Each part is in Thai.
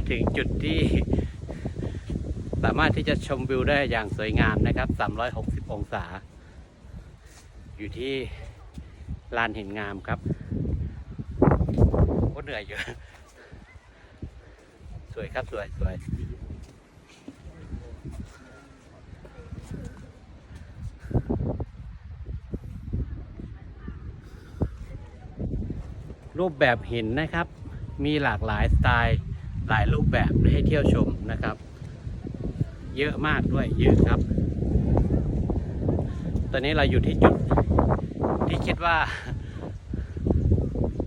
มาถึงจุดที่สามารถที่จะชมวิวได้อย่างสวยงามนะครับ 360 องศา อยู่ที่ลานหินงามครับโคตรเหนื่อยอยู่ สวยครับสวยสวยรูปแบบหินนะครับ มีหลากหลายสไตล์ หลายรูปแบบให้เที่ยวชมนะครับ เยอะมากด้วยเยอะครับ ตอนนี้เราอยู่ที่จุดที่คิดว่า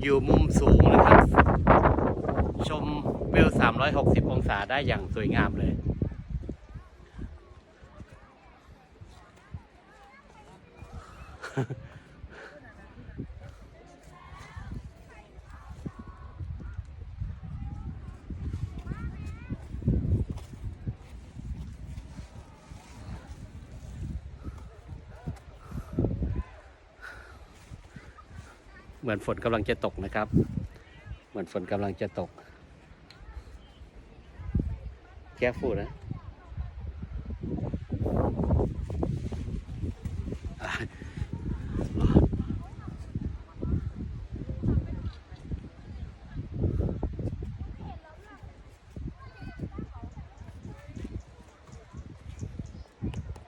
อยู่มุมสูงนะครับ ชมวิว 360 องศาได้อย่างสวยงามเลย เหมือนฝนกำลังจะตกนะครับ เหมือนฝนกำลังจะตกแค่ฟูนะ